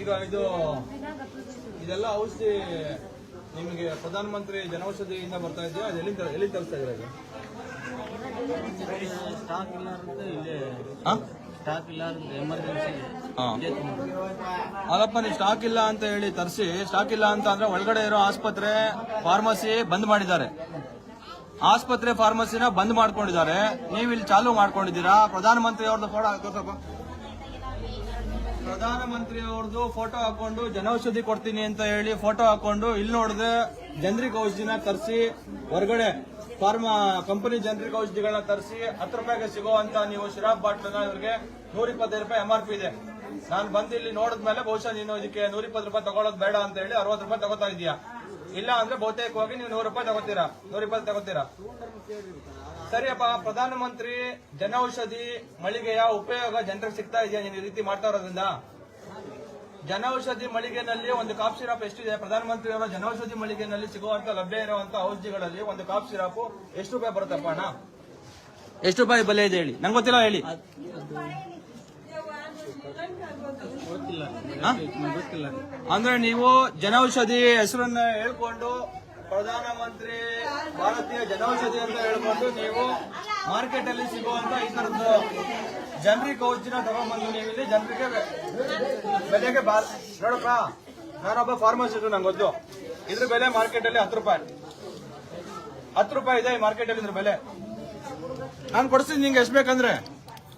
ಈಗ ಇದು ಇದೆಲ್ಲ ಔಷಧಿ ನಿಮಗೆ ಪ್ರಧಾನಮಂತ್ರಿ ಜನೌಷಧಿಯಿಂದ ಬರ್ತಾ ಇದೆಯಾ? ಅದು ಎಲ್ಲಿ ಎಲ್ಲಿ ತರಿಸ್ತಾ ಇದ್ದೀರಾ ಸ್ಟಾಕ್ ಇಲ್ಲ ಅಂತ ಇಲ್ಲೇ ಸ್ಟಾಕ್ ಇಲ್ಲ ಅಂತ ಎಮರ್ಜೆನ್ಸಿ ಅಲ್ಲಪ್ಪ ನೀವು ಸ್ಟಾಕ್ ಇಲ್ಲ ಅಂತ ಹೇಳಿ ತರಿಸಿ. ಸ್ಟಾಕ್ ಇಲ್ಲ ಅಂತ ಅಂದ್ರೆ ಒಳಗಡೆ ಇರೋ ಆಸ್ಪತ್ರೆ ಫಾರ್ಮಸಿ ಬಂದ್ ಮಾಡಿದ್ದಾರೆ. ಆಸ್ಪತ್ರೆ ಫಾರ್ಮಸಿನ ಬಂದ್ ಮಾಡ್ಕೊಂಡಿದ್ದಾರೆ. ನೀವು ಇಲ್ಲಿ ಚಾಲು ಮಾಡ್ಕೊಂಡಿದ್ದೀರಾ? ಪ್ರಧಾನಮಂತ್ರಿ ಅವ್ರದ್ದು ಫೋಟೋ ತೋರ್ಸಪ್ಪ. ಪ್ರಧಾನಮಂತ್ರಿ ಅವ್ರದ್ದು ಫೋಟೋ ಹಾಕೊಂಡು ಜನೌಷಧಿ ಕೊಡ್ತೀನಿ ಅಂತ ಹೇಳಿ ಫೋಟೋ ಹಾಕೊಂಡು ಇಲ್ಲಿ ನೋಡಿದ್ರೆ ಜನರಿಕ್ ಔಷಧಿನ ತರಿಸಿ ಹೊರಗಡೆ ಫಾರ್ಮಾ ಕಂಪನಿ ಜನರಿಕ್ ಔಷಧಿಗಳನ್ನ ತರಿಸಿ ಹತ್ತು ರೂಪಾಯಿಗೆ ಸಿಗುವಂತ ನೀವು ಶಿರಾಬ್ ಬಾಟ್ಲನ್ನ ಇವ್ರಿಗೆ ನೂರ ಇಪ್ಪತ್ತೈದು ರೂಪಾಯಿ ಎಂ ಆರ್ ಪಿ ಇದೆ. ನಾನು ಬಂದು ಇಲ್ಲಿ ನೋಡಿದ್ಮೇಲೆ ಬಹುಶಃ ನೀನು ಇದಕ್ಕೆ ನೂರ ಇಪ್ಪತ್ತು ರೂಪಾಯಿ ತಗೊಳ್ಳೋದು ಬೇಡ ಅಂತ ಹೇಳಿ ಅರವತ್ತು ರೂಪಾಯಿ ತಗೋತಾ ಇದೀಯಾ? ಇಲ್ಲ ಅಂದ್ರೆ ಬಹುತೇಕವಾಗಿ ನೀವು ನೂರು ರೂಪಾಯಿ ತಗೋತೀರಾ? ನೂರ ಇಪ್ಪತ್ತು ತಗೋತೀರಾ? ಸರಿಯಪ್ಪ ಪ್ರಧಾನಮಂತ್ರಿ ಜನೌಷಧಿ ಮಳಿಗೆಯ ಉಪಯೋಗ ಜನರಿಗೆ ಸಿಗ್ತಾ ಇದೆಯಾ? ನೀನು ಈ ರೀತಿ ಮಾಡ್ತಾ ಇರೋದ್ರಿಂದ? ಜನೌಷಧಿ ಮಳಿಗೆನಲ್ಲಿ ಒಂದು ಕಾಫ್ ಸಿರಪ್ ಎಷ್ಟಿದೆ? ಪ್ರಧಾನಮಂತ್ರಿ ಅವರ ಜನೌಷಧಿ ಮಳಿಗೆನಲ್ಲಿ ಸಿಗುವಂತ ಲಭ್ಯ ಇರುವಂತ ಔಷಧಿಗಳಲ್ಲಿ ಒಂದು ಕಾಫ್ ಸಿರಪ್ ಎಷ್ಟು ರೂಪಾಯಿ ಬರುತ್ತಪ್ಪ ಅಣ್ಣ? ಎಷ್ಟು ರೂಪಾಯಿ ಬೆಲೆ ಇದೆ ಹೇಳಿ? ನಂಗೆ ಗೊತ್ತಿಲ್ಲ ಹೇಳಿ ಗೊತ್ತಿಲ್ಲ ಹಾ? ನಂಗ್ ಗೊತ್ತಿಲ್ಲ ಅಂದ್ರೆ ನೀವು ಜನೌಷಧಿ ಹೆಸರನ್ನ ಹೇಳ್ಕೊಂಡು ಪ್ರಧಾನಮಂತ್ರಿ ಭಾರತೀಯ ಜನೌಷಧಿ ಅಂತ ಹೇಳ್ಕೊಂಡು ನೀವು ಮಾರ್ಕೆಟ್ ಅಲ್ಲಿ ಸಿಗುವಂತ ಈ ತರದ್ದು ಜನರಿಗೆ ಔಷಧಿನ ತಗೊಂಡ್ಬಂದು ನೀವು ಇಲ್ಲಿ ಜನರಿಗೆ ಬೆಲೆಗೆ ಬಾ ನೋಡಪ್ಪ, ನಾನೊಬ್ಬ ಫಾರ್ಮಸಿಸ್ಟ್ ನಂಗೆ ಗೊತ್ತು. ಇದ್ರ ಬೆಲೆ ಮಾರ್ಕೆಟ್ ಅಲ್ಲಿ ಹತ್ತು ರೂಪಾಯಿ. ಹತ್ತು ರೂಪಾಯಿ ಇದೆ ಮಾರ್ಕೆಟ್ ಅಲ್ಲಿ ಇದ್ರ ಬೆಲೆ. ನಾನು ಕೊಡಿಸ್ತೀನಿ ನಿಂಗೆ, ಎಷ್ಟು ಬೇಕಂದ್ರೆ.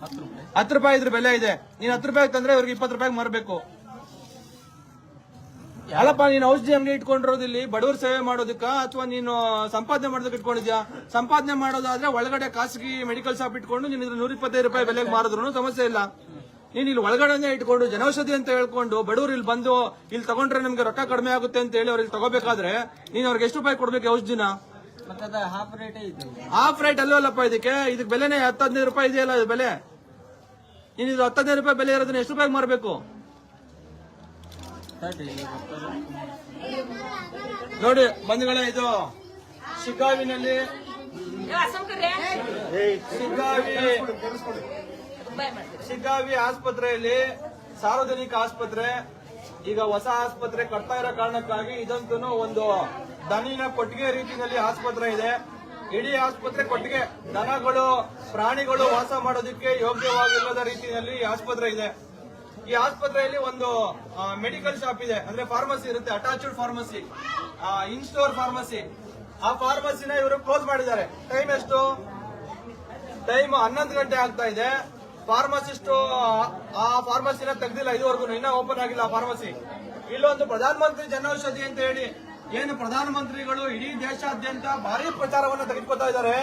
ಹತ್ತು ರೂಪಾಯಿ. ಇದ್ರ ಬೆಲೆ ಇದೆ. ನೀನ್ ಹತ್ತು ರೂಪಾಯಿ ತಂದ್ರೆ ಇವ್ರಿಗೆ ಇಪ್ಪತ್ತು ರೂಪಾಯಿಗೆ ಮಾರಬೇಕು. ಅಲ್ಲಪ್ಪ ನೀನು ಔಷಧಿ ಅಂಗಡಿ ಇಟ್ಕೊಂಡಿರೋದು ಇಲ್ಲಿ ಬಡವರ ಸೇವೆ ಮಾಡೋದಕ್ಕ ಅಥವಾ ನೀನು ಸಂಪಾದನೆ ಮಾಡೋದಕ್ಕೆ ಇಟ್ಕೊಂಡಿದ್ಯಾ? ಸಂಪಾದನೆ ಮಾಡೋದಾದ್ರೆ ಒಳಗಡೆ ಖಾಸಗಿ ಮೆಡಿಕಲ್ ಶಾಪ್ ಇಟ್ಕೊಂಡು ನೀನು ಇದ್ರ ನೂರ ಇಪ್ಪತ್ತೈದು ರೂಪಾಯಿ ಬೆಲೆಗೆ ಮಾರಿದ್ರು ಸಮಸ್ಯೆ ಇಲ್ಲ. ನೀನು ಇಲ್ಲಿ ಒಳಗಡೆನೆ ಇಟ್ಕೊಂಡು ಜನೌಷಧಿ ಅಂತ ಹೇಳ್ಕೊಂಡು ಬಡವರು ಇಲ್ಲಿ ಬಂದು ಇಲ್ಲಿ ತಗೊಂಡ್ರೆ ನಿಮ್ಗೆ ರೊಕ್ಕ ಕಡಿಮೆ ಆಗುತ್ತೆ ಅಂತ ಹೇಳಿ ಅವ್ರಿಗೆ ತಗೋಬೇಕಾದ್ರೆ ನೀನು ಅವ್ರಿಗೆ ಎಷ್ಟು ರೂಪಾಯಿ ಕೊಡ್ಬೇಕು ಔಷಧಿನ? ಹಾಫ್ ರೇಟ್ ಅಲ್ಲೂ ಅಲ್ಲಪ್ಪ ಇದಕ್ಕೆ. ಇದಕ್ಕೆ ಬೆಲೆನೇ ಹತ್ತು ಹದಿನೈದು ರೂಪಾಯಿ ಇದೆಯಲ್ಲ ಇದು ಬೆಲೆ. ನೀನು ಇದು ಹತ್ತು ಹದಿನೈದು ರೂಪಾಯಿ ಬೆಲೆ ಇರೋದನ್ನ ಎಷ್ಟು ರೂಪಾಯಿಗೆ ಮಾರಬೇಕು? ನೋಡಿ ಬಂಧುಗಳೇ ಇದು ಶಿಗ್ಗಾವಿನಲ್ಲಿ ಶಿಗ್ಗಾವಿ ಶಿಗ್ಗಾವಿ ಆಸ್ಪತ್ರೆಯಲ್ಲಿ ಸಾರ್ವಜನಿಕ ಆಸ್ಪತ್ರೆ ಈಗ ಹೊಸ ಆಸ್ಪತ್ರೆ ಕಟ್ತಾ ಇರೋ ಕಾರಣಕ್ಕಾಗಿ ಇದಂತೂ ಒಂದು ದನಿನ ಕೊಟ್ಟಿಗೆ ರೀತಿಯಲ್ಲಿ ಆಸ್ಪತ್ರೆ ಇದೆ. ಇಡೀ ಆಸ್ಪತ್ರೆ ಕೊಟ್ಟಿಗೆ ದನಗಳು, ಪ್ರಾಣಿಗಳು ವಾಸ ಮಾಡೋದಕ್ಕೆ ಯೋಗ್ಯವಾಗಿಲ್ಲದ ರೀತಿಯಲ್ಲಿ ಆಸ್ಪತ್ರೆ ಇದೆ. ಈ ಆಸ್ಪತ್ರೆಯಲ್ಲಿ ಒಂದು ಮೆಡಿಕಲ್ ಶಾಪ್ ಇದೆ. ಅಂದ್ರೆ ಫಾರ್ಮಸಿ ಇರುತ್ತೆ attached pharmacy in store pharmacy ಆ ಫಾರ್ಮಸಿನ ಇವರು ಕ್ಲೋಸ್ ಮಾಡಿದ್ದಾರೆ. ಟೈಮ್ ಎಷ್ಟು? ಟೈಮ್ ಹನ್ನೊಂದು ಗಂಟೆ ಆಗ್ತಾ ಇದೆ. ಫಾರ್ಮಸಿಸ್ಟ್ ಆ ಫಾರ್ಮಸಿನ ತೆಗ್ದಿಲ್ಲ, ಇದುವರೆಗೂ ಇನ್ನೂ ಓಪನ್ ಆಗಿಲ್ಲ ಆ ಫಾರ್ಮಸಿ ಇಲ್ಲೊಂದು ಪ್ರಧಾನಮಂತ್ರಿ ಜನೌಷಧಿ ಅಂತ ಹೇಳಿ ಏನು ಪ್ರಧಾನಮಂತ್ರಿಗಳು ಇಡೀ ದೇಶಾದ್ಯಂತ ಭಾರಿ ಪ್ರಚಾರವನ್ನು ತೆಗೆದುಕೊತಾ ಇದ್ದಾರೆ.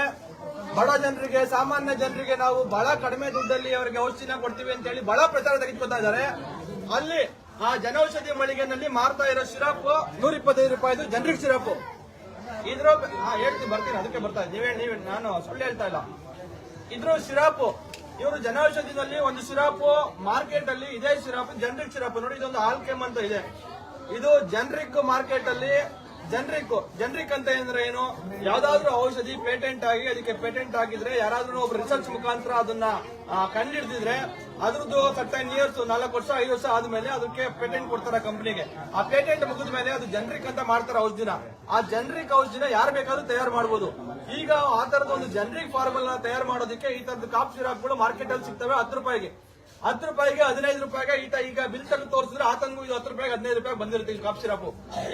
ಬಡ ಜನರಿಗೆ, ಸಾಮಾನ್ಯ ಜನರಿಗೆ ನಾವು ಬಹಳ ಕಡಿಮೆ ದುಡ್ಡಲ್ಲಿ ಅವರಿಗೆ ಔಷಧಿನ ಕೊಡ್ತೀವಿ ಅಂತ ಹೇಳಿ ಬಹಳ ಪ್ರಚಾರ ತೆಗೆದುಕೊತಾ ಇದ್ದಾರೆ. ಅಲ್ಲಿ ಆ ಜನೌಷಧಿ ಮಳಿಗೆನಲ್ಲಿ ಮಾರ್ತಾ ಇರೋ ಸಿರಪ್ ನೂರ ಇಪ್ಪತ್ತೈದು ರೂಪಾಯಿದು ಜನರಿಕ್ ಸಿರಪ್ ಇದ್ರ ಹೇಳ್ತೀನಿ, ಬರ್ತೀನಿ, ಅದಕ್ಕೆ ಬರ್ತಾ ನೀವೇ ನೀವೇ ನಾನು ಸುಳ್ಳು ಹೇಳ್ತಾ ಇಲ್ಲ. ಇದ್ರ ಸಿರಪ್ ಇವರು ಜನೌಷಧಿನಲ್ಲಿ ಒಂದು ಸಿರಪ್ ಮಾರ್ಕೆಟ್ ಅಲ್ಲಿ ಇದೇ ಸಿರಪ್ ಜನರಿಕ್ ಸಿರಪ್ ನೋಡಿ, ಇದೊಂದು ಆಲ್ಕೆಮ್ ಅಂತ ಇದೆ. ಇದು ಜನರಿಕ್ ಮಾರ್ಕೆಟ್ ಅಲ್ಲಿ ಜನರಿಕ್ ಜನರಿಕ್ ಅಂತ ಏನಂದ್ರೆ ಏನು? ಯಾವ್ದಾದ್ರು ಔಷಧಿ ಪೇಟೆಂಟ್ ಆಗಿ, ಅದಕ್ಕೆ ಪೇಟೆಂಟ್ ಆಗಿದ್ರೆ ಯಾರಾದ್ರೂ ಒಬ್ಬ ರಿಸರ್ಚ್ ಮುಖಾಂತರ ಅದನ್ನ ಕಂಡಿಡ್ದಿದ್ರೆ ಅದ್ರದ್ದು ಸರ್ಟೈನ್ ಇಯರ್ಸ್ ನಾಲ್ಕು ವರ್ಷ, ಐದು ವರ್ಷ ಆದ್ಮೇಲೆ ಅದಕ್ಕೆ ಪೇಟೆಂಟ್ ಕೊಡ್ತಾರೆ ಕಂಪನಿಗೆ ಆ ಪೇಟೆಂಟ್ ಮುಗಿದ ಮೇಲೆ ಅದು ಜನರಿಕ್ ಅಂತ ಮಾಡ್ತಾರೆ ಔಷಧಿನ. ಆ ಜನರಿಕ್ ಔಷಧಿನ ಯಾರು ಬೇಕಾದ್ರೂ ತಯಾರು ಮಾಡಬಹುದು ಈಗ ಆ ತರದ ಒಂದು ಜನರಿಕ್ ಫಾರ್ಮಲ್ ತಯಾರು ಮಾಡೋದಕ್ಕೆ ಈ ತರದ ಕಾಪ್ ಸಿರಾಪ್ಗಳು ಮಾರ್ಕೆಟ್ ಅಲ್ಲಿ ಸಿಗ್ತವೆ ಹತ್ತು ರೂಪಾಯಿಗೆ. ಹತ್ತು ರೂಪಾಯಿಗೆ ಹದಿನೈದು ರೂಪಾಯಿಗೆ ಈತ ಈಗ ಬಿಲ್ ತೆಗೆದು ತೋರಿಸಿದ್ರೆ ಆತಂಗೂ ಇದು ಹತ್ತು ರೂಪಾಯಿಗೆ ಹದಿನೈದು ರೂಪಾಯಿ ಬಂದಿರುತ್ತೆ ಈ ಕಾಪ್ ಸಿರಪ್.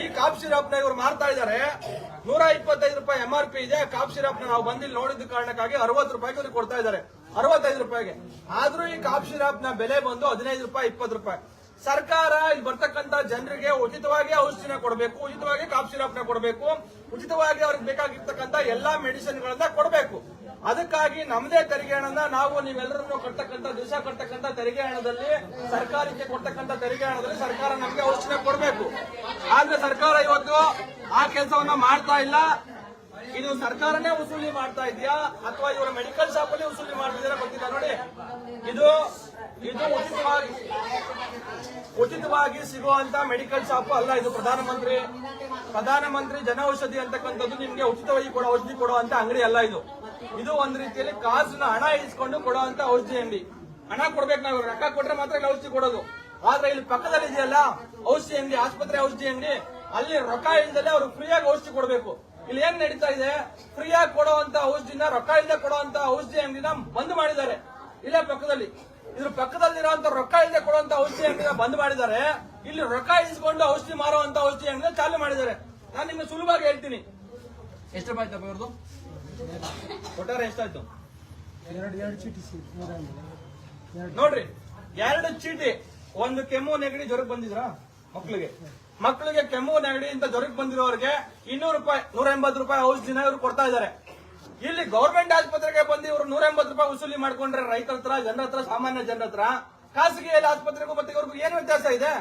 ಈ ಕಾಪ್ ಸಿರಪ್ನ ಇವರು ಮಾರ್ತಾ ಇದ್ದಾರೆ. ನೂರ ಇಪ್ಪತ್ತೈದು ರೂಪಾಯಿ ಎಂ ಆರ್ ಪಿ ಇದೆ. ಕಾಪ್ ಸಿರಪ್ ನಾವು ಬಂದಿಲ್ಲಿ ನೋಡಿದ ಕಾರಣಕ್ಕಾಗಿ ಅರವತ್ತು ರೂಪಾಯಿಗೆ ಅವ್ರಿಗೆ ಕೊಡ್ತಾ ಇದ್ದಾರೆ. ಅರವತ್ತೈದು ರೂಪಾಯಿಗೆ. ಆದ್ರೂ ಈ ಕಾಪ್ ಸಿರಪ್ನ ಬೆಲೆ ಬಂದು ಹದಿನೈದು ರೂಪಾಯಿ, ಇಪ್ಪತ್ತು ರೂಪಾಯಿ. ಸರ್ಕಾರ ಇಲ್ಲಿ ಬರ್ತಕ್ಕಂತ ಜನರಿಗೆ ಉಚಿತವಾಗಿ ಔಷಧಿನ ಕೊಡಬೇಕು, ಉಚಿತವಾಗಿ ಕಾಪ್ ಸಿರಪ್ನ ಕೊಡಬೇಕು, ಉಚಿತವಾಗಿ ಅವ್ರಿಗೆ ಬೇಕಾಗಿರ್ತಕ್ಕಂತ ಎಲ್ಲಾ ಮೆಡಿಸಿನ್ ಗಳನ್ನ ಕೊಡಬೇಕು. ಅದಕ್ಕಾಗಿ ನಮ್ಮದೇ ತೆರಿಗೆ ಹಣನ ನಾವು ನೀವೆಲ್ಲರನ್ನು ಕಟ್ಟತಕ್ಕಂತ ದಿವಸ ಕಟ್ಟತಕ್ಕಂತ ತೆರಿಗೆ ಹಣದಲ್ಲಿ, ಸರ್ಕಾರಕ್ಕೆ ಕೊಡ್ತಕ್ಕಂಥ ತೆರಿಗೆ ಹಣದಲ್ಲಿ ಸರ್ಕಾರ ನಮಗೆ ಔಷಧಿ ಕೊಡಬೇಕು. ಆದ್ರೆ ಸರ್ಕಾರ ಇವತ್ತು ಆ ಕೆಲಸವನ್ನ ಮಾಡ್ತಾ ಇಲ್ಲ. ಇದು ಸರ್ಕಾರನೇ ವಸೂಲಿ ಮಾಡ್ತಾ ಇದೆಯಾ? ಅಥವಾ ಇವರ ಮೆಡಿಕಲ್ ಶಾಪ್ ಅಲ್ಲಿ ವಸೂಲಿ ಮಾಡ್ತಿದ್ದೀರಾ ಗೊತ್ತಿಲ್ಲ ನೋಡಿ. ಇದು ಇದು ಉಚಿತವಾಗಿ ಉಚಿತವಾಗಿ ಸಿಗುವಂತ ಮೆಡಿಕಲ್ ಶಾಪ್ ಅಲ್ಲ ಇದು ಪ್ರಧಾನಮಂತ್ರಿ. ಪ್ರಧಾನಮಂತ್ರಿ ಜನೌಷಧಿ ಅಂತಕ್ಕಂಥದ್ದು ನಿಮ್ಗೆ ಉಚಿತವಾಗಿ ಕೊಡೋ ಔಷಧಿ ಕೊಡುವಂತ ಅಂಗಡಿ ಅಲ್ಲ ಇದು. ಇದು ಒಂದ್ ರೀತಿಯಲ್ಲಿ ಕಾಸನ್ನ ಹಣ ಇಸ್ಕೊಂಡು ಕೊಡುವಂತ ಔಷಧಿ ಅಂಗಡಿ. ಹಣ ಕೊಡ್ಬೇಕು ನಾವು, ರೊಕ್ಕ ಕೊಟ್ರೆ ಮಾತ್ರ ಔಷಧಿ ಕೊಡೋದು. ಆದ್ರೆ ಇಲ್ಲಿ ಪಕ್ಕದಲ್ಲಿ ಇದೆಯಲ್ಲ, ಔಷಧಿ ಅಂಗಡಿ, ಆಸ್ಪತ್ರೆ ಔಷಧಿ ಅಂಗಡಿ, ಅಲ್ಲಿ ರೊಕ್ಕ ಇಲ್ದಲೆ ಅವ್ರು ಫ್ರೀಯಾಗಿ ಔಷಧಿ ಕೊಡಬೇಕು. ಇಲ್ಲಿ ಏನ್ ನಡೀತಾ ಇದೆ, ಫ್ರೀಯಾಗಿ ಕೊಡುವಂತ ಔಷಧಿನ, ರೊಕ್ಕ ಇಲ್ಲದೆ ಕೊಡುವಂತ ಔಷಧಿ ಅಂಗಡಿನ ಬಂದ್ ಮಾಡಿದ್ದಾರೆ. ಇಲ್ಲೇ ಪಕ್ಕದಲ್ಲಿ. ಇದ್ರ ಪಕ್ಕದಲ್ಲಿರುವಂತ ರೊಕ್ಕ ಇಲ್ಲದೆ ಕೊಡುವಂತ ಔಷಧಿ ಅಂಗಡಿನ ಬಂದ್ ಮಾಡಿದ್ದಾರೆ. ಇಲ್ಲಿ ರೊಕ್ಕ ಇಸ್ಕೊಂಡು ಔಷಧಿ ಮಾರುವಂತ ಔಷಧಿ ಅಂಗಡಿನ ಚಾಲು ಮಾಡಿದ್ದಾರೆ. ನಾನು ನಿಮ್ಗೆ ಸುಲಭವಾಗಿ ಹೇಳ್ತೀನಿ. ಎಷ್ಟು ರೂಪಾಯಿ ಆಯ್ತಪ್ಪ ಇವ್ರದ್ದು ಒಟ್ಟಾರೆ ಎಷ್ಟಾಯ್ತು? ನೋಡ್ರಿ ಎರಡು ಚೀಟಿ. ಒಂದು ಕೆಮ್ಮು ನೆಗಡಿ ಜ್ವರಕ್ಕೆ ಬಂದಿದ್ರ? ಮಕ್ಕಳಿಗೆ ಮಕ್ಕಳಿಗೆ ಕೆಮ್ಮು ನೆಗಡಿ ಅಂತ ಜ್ವರಕ್ಕೆ ಬಂದಿರೋರಿಗೆ ಇನ್ನೂರು ರೂಪಾಯಿ ನೂರ ಎಂಬತ್ತು ರೂಪಾಯಿ ಔಷಧಿನ ಇವ್ರು ಕೊಡ್ತಾ ಇದ್ದಾರೆ. ಇಲ್ಲಿ ಗೌರ್ಮೆಂಟ್ ಆಸ್ಪತ್ರೆಗೆ ಬಂದು ಇವರು ನೂರ ರೂಪಾಯಿ ವಸೂಲಿ ಮಾಡ್ಕೊಂಡ್ರೆ ರೈತರ ಹತ್ರ, ಜನರ ಹತ್ರ, ಸಾಮಾನ್ಯ ಜನರ ಹತ್ರ, ಖಾಸಗಿ ಆಸ್ಪತ್ರೆಗೂ ಮತ್ತೆ ಇವ್ರಿಗೂ ಏನು ವ್ಯತ್ಯಾಸ ಇದೆ?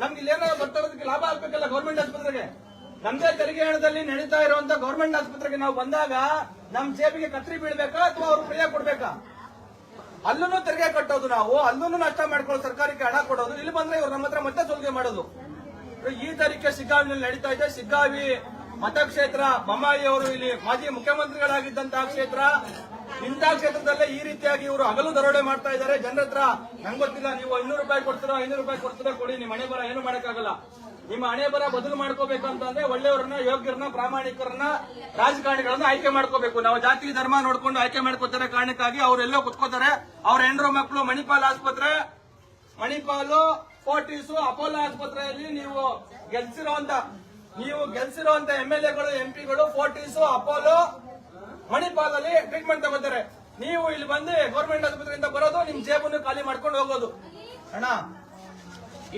ನಮ್ಗೆ ಇಲ್ಲಿ ಏನಾದ್ರು ಲಾಭ ಆಗ್ಬೇಕಲ್ಲ ಗೌರ್ಮೆಂಟ್ ಆಸ್ಪತ್ರೆಗೆ? ನಮ್ದೇ ತೆರಿಗೆ ಹಣದಲ್ಲಿ ನಡೀತಾ ಇರುವಂತ ಗೌರ್ಮೆಂಟ್ ಆಸ್ಪತ್ರೆಗೆ ನಾವು ಬಂದಾಗ ನಮ್ ಜೇಬಿಗೆ ಕತ್ರಿ ಬೀಳ್ಬೇಕಾ ಅಥವಾ ಅವ್ರು ಫ್ರೀಯಾಗಿ ಕೊಡ್ಬೇಕಾ? ಅಲ್ಲೂ ತೆರಿಗೆ ಕಟ್ಟೋದು ನಾವು ಅಲ್ಲೂ ನಷ್ಟ ಮಾಡ್ಕೊಳ್ಳೋ ಸರ್ಕಾರಕ್ಕೆ ಹಣ ಕೊಡೋದು, ಇಲ್ಲಿ ಬಂದ್ರೆ ಇವ್ರು ನಮ್ಮ ಹತ್ರ ಮತ್ತೆ ಸುಲಿಗೆ ಮಾಡೋದು. ಈ ತರೀಕೆ ಸಿಗ್ಗಾವಿನಲ್ಲಿ ನಡೀತಾ ಇದೆ ಶಿಗ್ಗಾವಿ ಮತಕ್ಷೇತ್ರ ಬೊಮ್ಮಾಯಿ ಅವರು ಇಲ್ಲಿ ಮಾಜಿ ಮುಖ್ಯಮಂತ್ರಿಗಳಾಗಿದ್ದಂತಹ ಕ್ಷೇತ್ರ ಇಂಥ ಕ್ಷೇತ್ರದಲ್ಲೇ ಈ ರೀತಿಯಾಗಿ ಇವರು ಹಗಲು ದರೋಡೆ ಮಾಡ್ತಾ ಇದ್ದಾರೆ. ಜನರ ಹತ್ರ ನಂಗೆ ಗೊತ್ತಿಲ್ಲ, ನೀವು ಇನ್ನೂರು ರೂಪಾಯಿ ಕೊಡ್ತೀರೋ, ಐನೂರು ರೂಪಾಯಿ ಕೊಡ್ತೀರೋ ಕೊಡಿ, ನಿಮ್ಮ ಹಣೆ ಬರ ಏನು ಮಾಡಕ್ಕಾಗಲ್ಲ. ನಿಮ್ಮ ಹಣೆ ಬರ ಬದಲು ಮಾಡ್ಕೋಬೇಕು ಅಂತಂದ್ರೆ ಒಳ್ಳೆಯವರನ್ನ, ಯೋಗ್ಯರನ್ನ, ಪ್ರಾಮಾಣಿಕರನ್ನ, ರಾಜಕಾರಣಿಗಳನ್ನ ಆಯ್ಕೆ ಮಾಡ್ಕೋಬೇಕು. ನಾವು ಜಾತಿ, ಧರ್ಮ ನೋಡ್ಕೊಂಡು ಆಯ್ಕೆ ಮಾಡ್ಕೋತಾರೆ ಕಾರಣಕ್ಕಾಗಿ ಅವರೆಲ್ಲೋ ಕುತ್ಕೋತಾರೆ. ಅವ್ರ ಹೆಂಡ್ರು ಮಕ್ಕಳು ಮಣಿಪಾಲ್ ಆಸ್ಪತ್ರೆ, ಮಣಿಪಾಲು, ಫೋರ್ಟಿಸು, ಅಪೋಲೋ ಆಸ್ಪತ್ರೆಯಲ್ಲಿ ನೀವು ಗೆಲ್ಸಿರುವಂತ ನೀವು ಗೆಲ್ಸಿರುವಂತ ಎಂ ಎಲ್ ಎಗಳು ಎಂ ಪಿಗಳು ಫೋರ್ಟಿಸ್ ಅಪೋಲೋ ಮಣಿಪಾಲ್ ಅಲ್ಲಿ ಟ್ರೀಟ್ಮೆಂಟ್ ತಗೋತಾರೆ ನೀವು ಇಲ್ಲಿ ಬಂದು ಗೌರ್ಮೆಂಟ್ ಆಸ್ಪತ್ರೆಯಿಂದ ಬರೋದು ನಿಮ್ ಜೇಬನ್ನು ಖಾಲಿ ಮಾಡ್ಕೊಂಡು ಹೋಗೋದು. ಅಣ್ಣ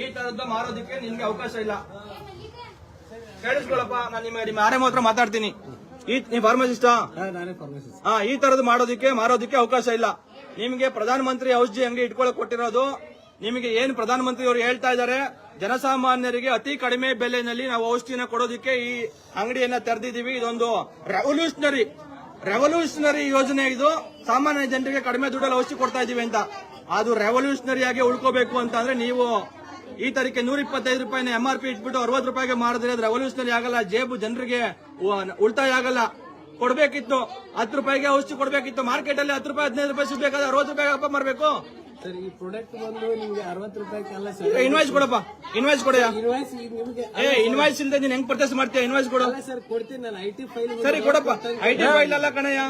ಈ ತರದ್ದು ಮಾರೋದಕ್ಕೆ ನಿಮ್ಗೆ ಅವಕಾಶ ಇಲ್ಲ. ಕೇಳಿಸ್ಕೊಳಪ್ಪ ನಾನು ನಿಮ್ಮ ನಿಮ್ಮ ಯಾರೇ ಮಾತ್ರ ಮಾತಾಡ್ತೀನಿ. ಈ ನೀವು ಫಾರ್ಮಸಿಸ್ಟಾ ಹಾ ಈ ತರದ್ದು ಮಾಡೋದಕ್ಕೆ ಮಾರೋದಕ್ಕೆ ಅವಕಾಶ ಇಲ್ಲ. ನಿಮಗೆ ಪ್ರಧಾನಮಂತ್ರಿ ಔಷಧಿ ಅಂಗಡಿ ಇಟ್ಕೊಳಕ್ ಕೊಟ್ಟಿರೋದು ನಿಮಗೆ ಏನು ಪ್ರಧಾನಮಂತ್ರಿ ಅವರು ಹೇಳ್ತಾ ಇದ್ದಾರೆ, ಜನಸಾಮಾನ್ಯರಿಗೆ ಅತಿ ಕಡಿಮೆ ಬೆಲೆಯಲ್ಲಿ ನಾವು ಔಷಧಿನ ಕೊಡೋದಕ್ಕೆ ಈ ಅಂಗಡಿಯನ್ನ ತೆರೆದಿದ್ದೀವಿ. ಇದೊಂದು ರೆವಲ್ಯೂಷನರಿ ರೆವಲ್ಯೂಷನರಿ ಯೋಜನೆ ಇದು. ಸಾಮಾನ್ಯ ಜನರಿಗೆ ಕಡಿಮೆ ದುಡ್ಡಲ್ಲಿ ಔಷಧಿ ಕೊಡ್ತಾ ಇದೀವಿ ಅಂತ. ಅದು ರೆವಲ್ಯೂಷನರಿ ಆಗಿ ಉಳ್ಕೋಬೇಕು ಅಂತ ಅಂದ್ರೆ ನೀವು ಈ ತರಕ್ಕೆ ನೂರ ಇಪ್ಪತ್ತೈದು ರೂಪಾಯಿನ ಎಂ ಆರ್ ಪಿ ಇಟ್ಬಿಟ್ಟು ಅರವತ್ತು ರೂಪಾಯಿಗೆ ಮಾಡಿದ್ರೆ ಅದು ರೆವಲ್ಯೂಷನರಿ ಆಗಲ್ಲ. ಜೇಬು ಜನರಿಗೆ ಉಳಿತಾಯ ಆಗಲ್ಲ. ಕೊಡ್ಬೇಕಿತ್ತು, ಹತ್ತು ರೂಪಾಯಿಗೆ ಔಷಧಿ ಕೊಡ್ಬೇಕಿತ್ತು. ಮಾರ್ಕೆಟ್ ಅಲ್ಲಿ ಹತ್ತು ರೂಪಾಯಿ, ಹದಿನೈದು ರೂಪಾಯಿ ಸಿಗ್ಬೇಕಾದ್ರೆ ಅರವತ್ತು ರೂಪಾಯಿ ಹಬ್ಬ ಮಾರ್ಬೇಕು. ಸರ್ ಈ ಪ್ರಾಡಕ್ಟ್ ಬಂದು ನಿಮ್ಗೆ ಅರವತ್ತು ರೂಪಾಯಿ ಅಲ್ಲ ಸರ್ ಇನ್ವಾಯ್ಸ್ ಕೊಡಪ್ಪ ಇನ್ವಾಯ್ಸ್ ಕೊಡ ಇನ್ವಾಯ್ಸ್ ನಿಮ್ಗೆ ಏ ಇನ್ವಾಯ್ಸ್ ಇಲ್ಲದೆ ನೀನ್ ಹೆಂಗ್ ಪರ್ಚೇಸ್ ಮಾಡ್ತೀಯ? ಇನ್ವಾಯ್ಸ್ ಕೊಡು. ಅಲ್ಲ ಸರ್ ಕೊಡ್ತೀನಿ ನಾನು ಐ ಟಿ ಫೈಲ್ ಸರಿ ಕೊಡಪ್ಪ. ಐ ಟಿ ಫೈಲ್ ಅಲ್ಲ ಕಣಯ್ಯ.